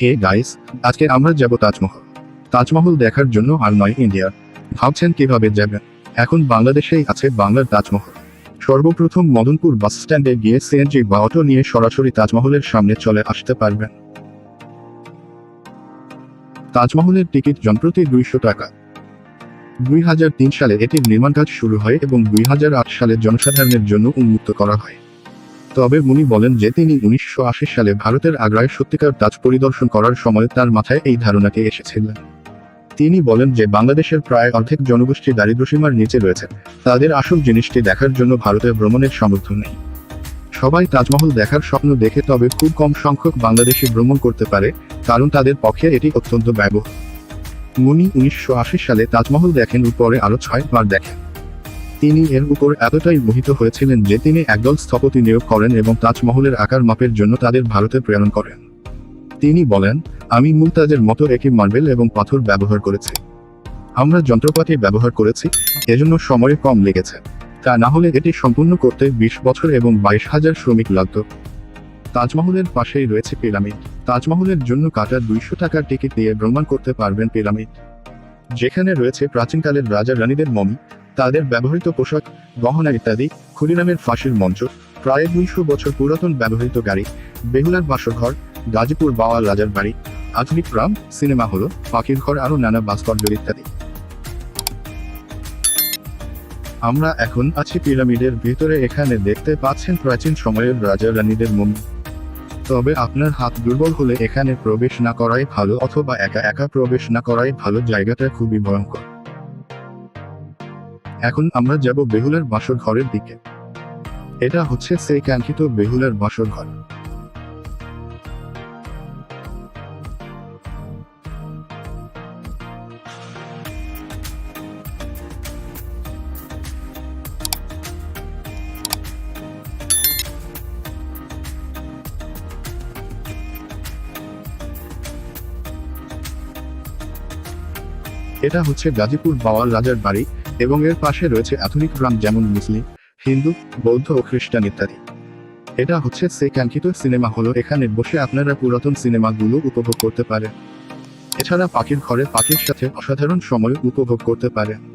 Hey guys, আজকে আমরা যাব তাজমহল। তাজমহল দেখার জন্য আর নয় ইন্ডিয়া। ভাবছেন কীভাবে যাবেন? এখন বাংলাদেশেই আছে বাংলার তাজমহল। সর্বপ্রথম মদনপুর বাস স্ট্যান্ডে গিয়ে সিএনজি বা অটো নিয়ে সরাসরি তাজমহলের সামনে চলে আসতে পারবেন। তাজমহলের টিকিট জনপ্রতি দুইশো টাকা। দুই হাজার তিন সালে এটির নির্মাণ কাজ শুরু হয় এবং দুই হাজার আট সালে জনসাধারণের জন্য উন্মুক্ত করা হয়। তবে মুনি বলেন যে তিনি উনিশশো আশি সালে ভারতের আগ্রায় সত্যিকার তাজ পরিদর্শন করার সময় তার মাথায় এই ধারণাটি এসেছিলেন তিনি বলেন যে বাংলাদেশের প্রায় অর্ধেক জনগোষ্ঠী দারিদ্র্যসীমার নিচে রয়েছে। তাদের আসল জিনিসটি দেখার জন্য ভারতে ভ্রমণের সামর্থ্য নেই। সবাই তাজমহল দেখার স্বপ্ন দেখে তবে খুব কম সংখ্যক বাংলাদেশি ভ্রমণ করতে পারে, কারণ তাদের পক্ষে এটি অত্যন্ত ব্যয়বহুল। মুনি উনিশশো আশি সালে তাজমহল দেখেন ও পরে আরও ছয়বার দেখেন। তিনি এর উপর এতটাই মোহিত হয়েছিলেন যে তিনি একদল স্থপতি নিয়োগ করেন এবং তাজমহলের আকার মাপের জন্য তাদের ভারতে প্রেরণ করেন। তিনি বলেন, আমি মুমতাজের মতো একই মার্বেল এবং পাথর ব্যবহার করেছি। আমরা যন্ত্রপাতি ব্যবহার করেছি, এজন্য সময় কম লেগেছে। তা না হলে এটি সম্পূর্ণ করতে বিশ বছর এবং বাইশ হাজার শ্রমিক লাগত। তাজমহলের পাশেই রয়েছে পিরামিড। তাজমহলের জন্য কাটা দুইশো টাকার টিকিট দিয়ে ভ্রমণ করতে পারবেন পিরামিড। যেখানে রয়েছে প্রাচীনকালের রাজা রানীদের মমি তাদের ব্যবহৃত পোশাক, গহনা ইত্যাদি, খুলিনামের ফাঁসির মঞ্চ, প্রায় দুইশো বছর পুরাতন ব্যবহৃত গাড়ি, বেহুলার বাসরঘর গাজীপুর বাওয়াল রাজার বাড়ি, আধুনিক গ্রাম সিনেমা হল, পাখির ঘর আরও নানা ভাস্কর্য ইত্যাদি। আমরা এখন আছি পিরামিডের ভিতরে, এখানে দেখতে পাচ্ছেন প্রাচীন সময়ের রাজা রানীদের মমি তবে আপনার হাত দুর্বল হলে এখানে প্রবেশ না করাই ভালো, অথবা একা একা প্রবেশ না করাই ভালো, জায়গাটা খুবই ভয়ঙ্কর। এখন আমরা যাব বেহুলার বাসর ঘরের দিকে। এটা হচ্ছে সেই কাঙ্ক্ষিত বেহুলার বাসর ঘর। এটা হচ্ছে গাজীপুর বাওয়াল রাজার বাড়ি। এবং এর পাশে রয়েছে আধুনিক গ্রাম যেমন মুসলিম হিন্দু, বৌদ্ধ ও খ্রিস্টান ইত্যাদি। এটা হচ্ছে সেই কাঙ্ক্ষিত সিনেমা হলো, এখানে বসে আপনারা পুরাতন সিনেমাগুলো উপভোগ করতে পারেন। এছাড়া পাখির ঘরে পাখির সাথে অসাধারণ সময় উপভোগ করতে পারেন।